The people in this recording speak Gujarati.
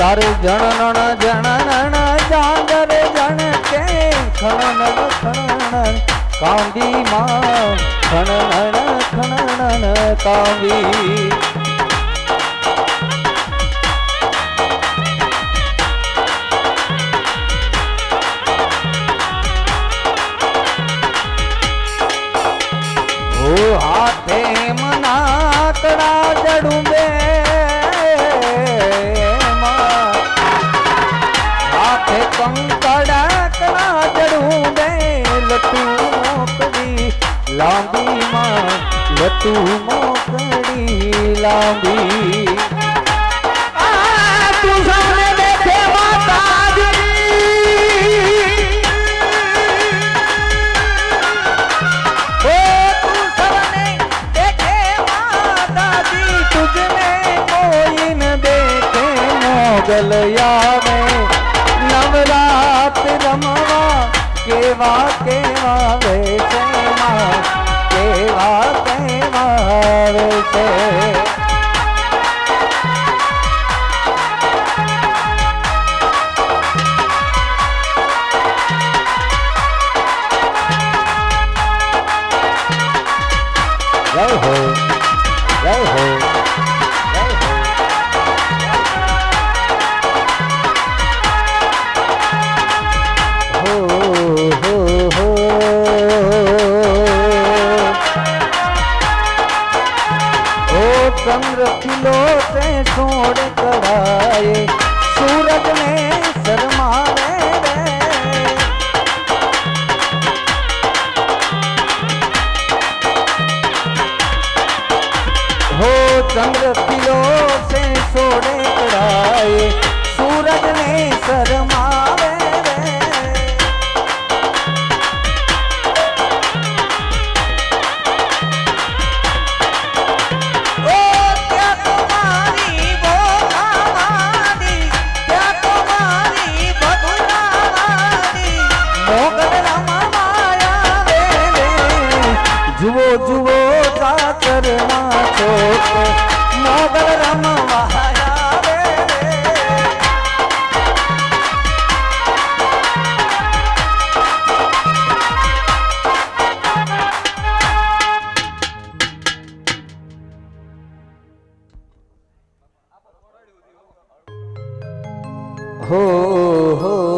તારે જણ જણ જાગર જણ કે ખણ ખણ કાંદી માં ખણ ખણ કાંદી હાથે મના જડું બે હાથે કંકડા કડા જડું બે લટુ મોકડી લાંબી માં લતું મોકડી લાંબી ગલયા મેં નવરાત રમવા કેવા કેવા વેચમાં કેવા કેવા વેચે Oh, સંરખીલો તે સોડ કરાય સુરતને શરમાવે રે. હો ચંદ્ર કિલો સે સોડે કરાય જુઓ જાતરમાં તો મોગલ રમવા हो हो